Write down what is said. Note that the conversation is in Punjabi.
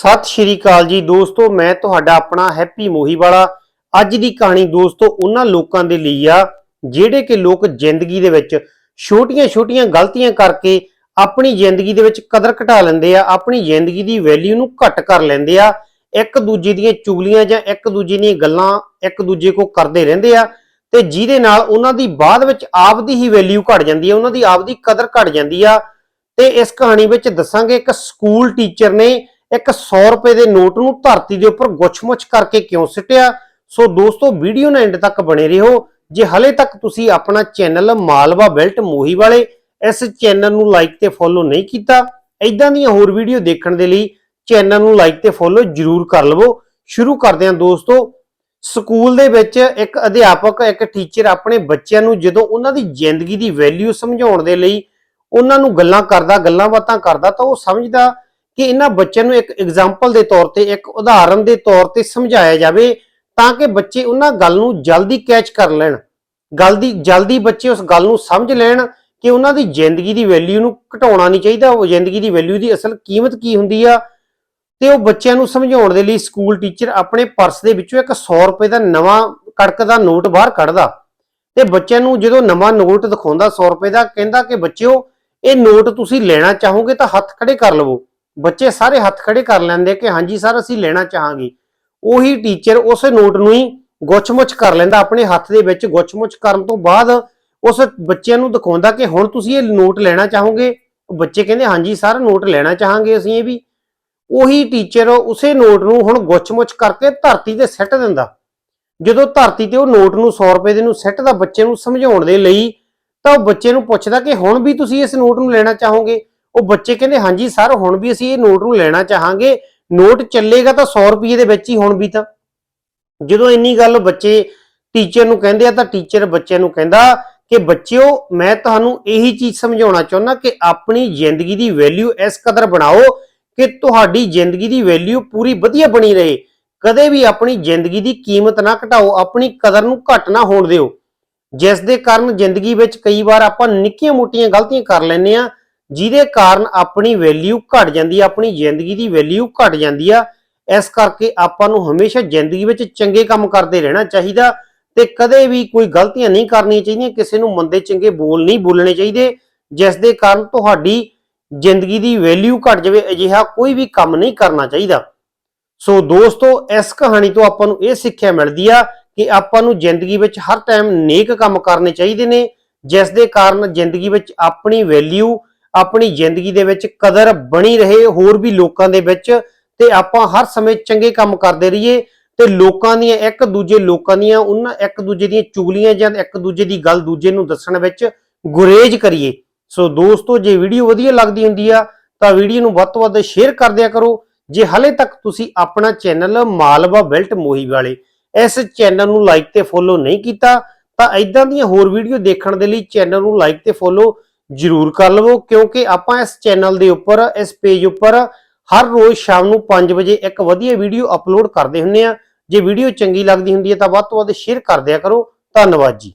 ਸਤਿ ਸ਼੍ਰੀ ਅਕਾਲ ਜੀ ਦੋਸਤੋ, ਮੈਂ ਤੁਹਾਡਾ ਆਪਣਾ ਹੈਪੀ ਮੋਹੀ ਵਾਲਾ ਅੱਜ ਦੀ ਕਹਾਣੀ ਦੋਸਤੋ ਉਹਨਾਂ ਲੋਕਾਂ ਦੇ ਲਈ ਆ, ਜਿਹੜੇ ਕਿ ਲੋਕ ਜ਼ਿੰਦਗੀ ਦੇ ਵਿੱਚ ਛੋਟੀਆਂ-ਛੋਟੀਆਂ ਗਲਤੀਆਂ ਕਰਕੇ ਆਪਣੀ ਜ਼ਿੰਦਗੀ ਦੇ ਵਿੱਚ ਕਦਰ ਘਟਾ ਲੈਂਦੇ ਆ, ਆਪਣੀ ਜ਼ਿੰਦਗੀ ਦੀ ਵੈਲਿਊ ਨੂੰ ਘੱਟ ਕਰ ਲੈਂਦੇ ਆ, ਇੱਕ ਦੂਜੇ ਦੀਆਂ ਚੁਗਲੀਆਂ ਜਾਂ ਇੱਕ ਦੂਜੇ ਦੀਆਂ ਗੱਲਾਂ ਇੱਕ ਦੂਜੇ ਕੋ ਕਰਦੇ ਰਹਿੰਦੇ ਆ, ਤੇ ਜਿਹਦੇ ਨਾਲ ਉਹਨਾਂ ਦੀ ਬਾਅਦ ਵਿੱਚ ਆਪਦੀ ਹੀ ਵੈਲਿਊ ਘਟ ਜਾਂਦੀ ਆ, ਉਹਨਾਂ ਦੀ ਆਪਦੀ ਕਦਰ ਘਟ ਜਾਂਦੀ ਆ। ਤੇ ਇਸ ਕਹਾਣੀ ਵਿੱਚ ਦੱਸਾਂਗੇ ਇੱਕ ਸਕੂਲ ਟੀਚਰ ਨੇ ਇੱਕ 100 ਰੁਪਏ ਦੇ ਨੋਟ ਨੂੰ ਧਰਤੀ ਦੇ ਉੱਪਰ ਗੁੱਛਮੁੱਛ ਕਰਕੇ ਕਿਉਂ ਸਿੱਟਿਆ? ਸੋ ਦੋਸਤੋ, ਵੀਡੀਓ ਨਾਲ ਐਂਡ ਤੱਕ ਬਣੇ ਰਹੋ। ਜੇ ਹਲੇ ਤੱਕ ਤੁਸੀਂ ਆਪਣਾ ਚੈਨਲ ਮਾਲਵਾ ਬੈਲਟ ਮੋਹੀ ਵਾਲੇ ਇਸ ਚੈਨਲ ਨੂੰ ਲਾਈਕ ਤੇ ਫੋਲੋ ਨਹੀਂ ਕੀਤਾ ਇਦਾਂ ਦੀਆਂ ਹੋਰ ਵੀਡੀਓ ਦੇਖਣ ਦੇ ਲਈ ਚੈਨਲ ਨੂੰ ਲਾਈਕ ਤੇ ਫੋਲੋ ਜਰੂਰ ਕਰ ਲਵੋ। ਸ਼ੁਰੂ ਕਰਦੇ ਹਾਂ ਦੋਸਤੋ, ਸਕੂਲ ਦੇ ਵਿੱਚ ਇੱਕ ਅਧਿਆਪਕ, ਇੱਕ ਟੀਚਰ ਆਪਣੇ ਬੱਚਿਆਂ ਨੂੰ ਜਦੋਂ ਉਹਨਾਂ ਦੀ ਜ਼ਿੰਦਗੀ ਦੀ ਵੈਲਿਊ ਸਮਝਾਉਣ ਦੇ ਲਈ ਉਹਨਾਂ ਨੂੰ ਗੱਲਾਂ ਕਰਦਾ, ਗੱਲਾਂ ਬਾਤਾਂ ਕਰਦਾ, ਤਾਂ ਉਹ ਸਮਝਦਾ ਕਿ ਇਹਨਾਂ ਬੱਚਿਆਂ ਨੂੰ ਇੱਕ ਐਗਜ਼ਾਮਪਲ ਦੇ ਤੌਰ ਤੇ, ਇੱਕ ਉਦਾਹਰਨ ਦੇ ਤੌਰ ਤੇ ਸਮਝਾਇਆ ਜਾਵੇ ਤਾਂ ਕਿ ਬੱਚੇ ਉਹਨਾਂ ਗੱਲ ਨੂੰ ਜਲਦੀ ਕੈਚ ਕਰ ਲੈਣ। ਗੱਲ ਦੀ, ਜਲਦੀ ਬੱਚੇ ਉਸ ਗੱਲ ਨੂੰ ਸਮਝ ਲੈਣ ਕਿ ਉਹਨਾਂ ਦੀ ਜ਼ਿੰਦਗੀ ਦੀ ਵੈਲਿਊ ਨੂੰ ਘਟਾਉਣਾ ਨਹੀਂ ਚਾਹੀਦਾ, ਉਹ ਜ਼ਿੰਦਗੀ ਦੀ ਵੈਲਿਊ ਦੀ ਅਸਲ ਕੀਮਤ ਕੀ ਹੁੰਦੀ ਆ। ਤੇ ਉਹ ਬੱਚਿਆਂ ਨੂੰ ਸਮਝਾਉਣ ਦੇ ਲਈ ਸਕੂਲ ਟੀਚਰ ਆਪਣੇ ਪਰਸ ਦੇ ਵਿੱਚੋਂ ਇੱਕ 100 ਰੁਪਏ ਦਾ ਨਵਾਂ ਕੜਕ ਦਾ ਨੋਟ ਬਾਹਰ ਕੱਢਦਾ। ਤੇ ਬੱਚਿਆਂ ਨੂੰ ਜਦੋਂ ਨਵਾਂ ਨੋਟ ਦਿਖਾਉਂਦਾ 100 ਰੁਪਏ ਦਾ, ਕਹਿੰਦਾ ਕਿ ਬੱਚਿਓ, ਇਹ ਨੋਟ ਤੁਸੀਂ ਲੈਣਾ ਚਾਹੋਗੇ ਤਾਂ ਹੱਥ ਖੜੇ ਕਰ ਲਵੋ। ਬੱਚੇ ਸਾਰੇ ਹੱਥ ਖੜੇ ਕਰ ਲੈਂਦੇ ਕਿ ਹਾਂਜੀ ਸਰ, ਅਸੀਂ ਲੈਣਾ ਚਾਹਾਂਗੇ। ਉਹੀ ਟੀਚਰ ਉਸ ਨੋਟ ਨੂੰ ਹੀ ਗੁੱਛ ਮੁੱਛ ਕਰ ਲੈਂਦਾ, ਆਪਣੇ ਹੱਥ ਦੇ ਵਿੱਚ ਗੁੱਛ ਮੁੱਛ ਕਰਨ ਤੋਂ ਬਾਅਦ ਉਸ ਬੱਚਿਆਂ ਨੂੰ ਦਿਖਾਉਂਦਾ ਕਿ ਹੁਣ ਤੁਸੀਂ ਇਹ ਨੋਟ ਲੈਣਾ ਚਾਹੋਗੇ? ਬੱਚੇ ਕਹਿੰਦੇ, ਹਾਂਜੀ ਸਰ ਨੋਟ ਲੈਣਾ ਚਾਹਾਂਗੇ ਅਸੀਂ ਇਹ ਵੀ। ਉਹੀ ਟੀਚਰ ਉਸੇ ਨੋਟ ਨੂੰ ਹੁਣ ਗੁੱਛ ਮੁੱਛ ਕਰਕੇ ਧਰਤੀ ਤੇ ਸਿੱਟ ਦਿੰਦਾ। ਜਦੋਂ ਧਰਤੀ ਤੇ ਉਹ ਨੋਟ ਨੂੰ 100 ਰੁਪਏ ਦੇ ਨੂੰ ਸਿੱਟਦਾ ਬੱਚੇ ਨੂੰ ਸਮਝਾਉਣ ਦੇ ਲਈ, ਤਾਂ ਉਹ ਬੱਚੇ ਨੂੰ ਪੁੱਛਦਾ ਕਿ ਹੁਣ ਵੀ ਤੁਸੀਂ ਇਸ ਨੋਟ ਨੂੰ ਲੈਣਾ ਚਾਹੋਗੇ? ਉਹ ਬੱਚੇ ਕਹਿੰਦੇ, ਹਾਂਜੀ ਸਰ, ਹੁਣ ਵੀ ਅਸੀਂ ਇਹ ਨੋਟ ਨੂੰ ਲੈਣਾ ਚਾਹਾਂਗੇ। ਨੋਟ ਚੱਲੇਗਾ ਤਾਂ 100 ਰੁਪਏ ਦੇ ਵਿੱਚ ਹੀ ਹੁਣ ਵੀ ਤਾਂ। ਜਦੋਂ ਇੰਨੀ ਗੱਲ ਬੱਚੇ, ਟੀਚਰ ਨੂੰ ਕਹਿੰਦੇ ਆ ਤਾਂ ਟੀਚਰ ਬੱਚਿਆਂ ਨੂੰ ਕਹਿੰਦਾ ਕਿ, ਬੱਚਿਓ, ਮੈਂ ਤੁਹਾਨੂੰ ਇਹੀ ਚੀਜ਼ ਸਮਝਾਉਣਾ ਚਾਹੁੰਦਾ ਕਿ ਆਪਣੀ ਜ਼ਿੰਦਗੀ ਦੀ ਵੈਲਿਊ ਇਸ ਕਦਰ ਬਣਾਓ ਕਿ ਤੁਹਾਡੀ ਜ਼ਿੰਦਗੀ ਦੀ ਵੈਲਿਊ ਪੂਰੀ ਵਧੀਆ ਬਣੀ ਰਹੇ। ਕਦੇ ਵੀ ਆਪਣੀ ਜ਼ਿੰਦਗੀ ਦੀ ਕੀਮਤ ਨਾ ਘਟਾਓ, ਆਪਣੀ ਕਦਰ ਨੂੰ ਘੱਟ ਨਾ ਹੋਣ ਦਿਓ। ਜਿਸ ਦੇ ਕਾਰਨ ਜ਼ਿੰਦਗੀ ਵਿੱਚ ਕਈ ਵਾਰ ਆਪਾਂ ਨਿੱਕੀਆਂ-ਮੋਟੀਆਂ ਗਲਤੀਆਂ ਕਰ ਲੈਂਦੇ ਆ ਜਿਹਦੇ ਕਾਰਨ ਆਪਣੀ ਵੈਲਿਊ ਘਟ ਜਾਂਦੀ ਆ, ਆਪਣੀ ਜ਼ਿੰਦਗੀ ਦੀ ਵੈਲਿਊ ਘਟ ਜਾਂਦੀ ਆ, ਇਸ ਕਰਕੇ ਆਪਾਂ ਨੂੰ ਹਮੇਸ਼ਾ ਜ਼ਿੰਦਗੀ ਵਿੱਚ ਚੰਗੇ ਕੰਮ ਕਰਦੇ ਰਹਿਣਾ ਚਾਹੀਦਾ ਤੇ ਕਦੇ ਵੀ ਕੋਈ ਗਲਤੀਆਂ ਨਹੀਂ ਕਰਨੀਆਂ ਚਾਹੀਦੀਆਂ, ਕਿਸੇ ਨੂੰ ਮੰਦੇ ਚੰਗੇ ਬੋਲ ਨਹੀਂ ਬੋਲਣੇ ਚਾਹੀਦੇ, ਜਿਸ ਦੇ ਕਾਰਨ ਤੁਹਾਡੀ ਜ਼ਿੰਦਗੀ ਦੀ ਵੈਲਿਊ ਘਟ ਜਾਵੇ, ਅਜਿਹਾ ਕੋਈ ਵੀ ਕੰਮ ਨਹੀਂ ਕਰਨਾ ਚਾਹੀਦਾ। ਸੋ ਦੋਸਤੋ, ਇਸ ਕਹਾਣੀ ਤੋਂ ਆਪਾਂ ਨੂੰ ਇਹ ਸਿੱਖਿਆ ਮਿਲਦੀ ਆ ਕਿ ਆਪਾਂ ਨੂੰ ਜ਼ਿੰਦਗੀ ਵਿੱਚ ਹਰ ਟਾਈਮ ਨੇਕ ਕੰਮ ਕਰਨੇ ਚਾਹੀਦੇ ਨੇ, ਜਿਸ ਦੇ ਕਾਰਨ ਜ਼ਿੰਦਗੀ ਵਿੱਚ ਆਪਣੀ ਵੈਲਿਊ ਆਪਣੀ ਜ਼ਿੰਦਗੀ ਦੇ ਵਿੱਚ ਕਦਰ ਬਣੀ ਰਹੇ, ਹੋਰ ਵੀ ਲੋਕਾਂ ਦੇ ਵਿੱਚ ਤੇ ਆਪਾਂ ਹਰ ਸਮੇਂ ਚੰਗੇ ਕੰਮ ਕਰਦੇ ਰਹੀਏ ਤੇ ਲੋਕਾਂ ਦੀਆਂ ਇੱਕ ਦੂਜੇ, ਲੋਕਾਂ ਦੀਆਂ ਉਹਨਾਂ ਇੱਕ ਦੂਜੇ ਦੀਆਂ ਚੁਗਲੀਆਂ ਜਾਂ ਇੱਕ ਦੂਜੇ ਦੀ ਗੱਲ ਦੂਜੇ ਨੂੰ ਦੱਸਣ ਵਿੱਚ ਗੁਰੇਜ਼ ਕਰੀਏ। ਸੋ ਦੋਸਤੋ, ਜੇ ਵੀਡੀਓ ਵਧੀਆ ਲੱਗਦੀ ਹੁੰਦੀ ਆ, ਤਾਂ ਵੀਡੀਓ ਨੂੰ ਵੱਧ ਤੋਂ ਵੱਧ ਸ਼ੇਅਰ ਕਰ ਦਿਆ ਕਰੋ। ਜੇ ਹਲੇ ਤੱਕ ਤੁਸੀਂ ਆਪਣਾ ਚੈਨਲ ਮਾਲਵਾ ਬੈਲਟ ਮੋਹੀ ਵਾਲੇ ਇਸ ਚੈਨਲ ਨੂੰ ਲਾਈਕ ਤੇ ਫੋਲੋ ਨਹੀਂ ਕੀਤਾ, ਤਾਂ ਇਦਾਂ ਦੀਆਂ ਹੋਰ ਵੀਡੀਓ ਦੇਖਣ ਦੇ ਲਈ ਚੈਨਲ ਨੂੰ ਲਾਈਕ ਤੇ ਫੋਲੋ ਜਰੂਰ ਕਰ ਲਵੋ, ਕਿਉਂਕਿ ਆਪਾਂ ਇਸ ਚੈਨਲ ਦੇ ਉੱਪਰ, ਇਸ ਪੇਜ ਉੱਪਰ ਹਰ ਰੋਜ਼ ਸ਼ਾਮ ਨੂੰ 5 ਵਜੇ ਇੱਕ ਵਧੀਆ ਵੀਡੀਓ ਅਪਲੋਡ ਕਰਦੇ ਹੁੰਨੇ ਆ ਜੇ ਵੀਡੀਓ ਚੰਗੀ ਲੱਗਦੀ ਹੁੰਦੀ ਹੈ ਤਾਂ ਵੱਧ ਤੋਂ ਵੱਧ ਸ਼ੇਅਰ ਕਰ ਦਿਆ ਕਰੋ। ਧੰਨਵਾਦ ਜੀ।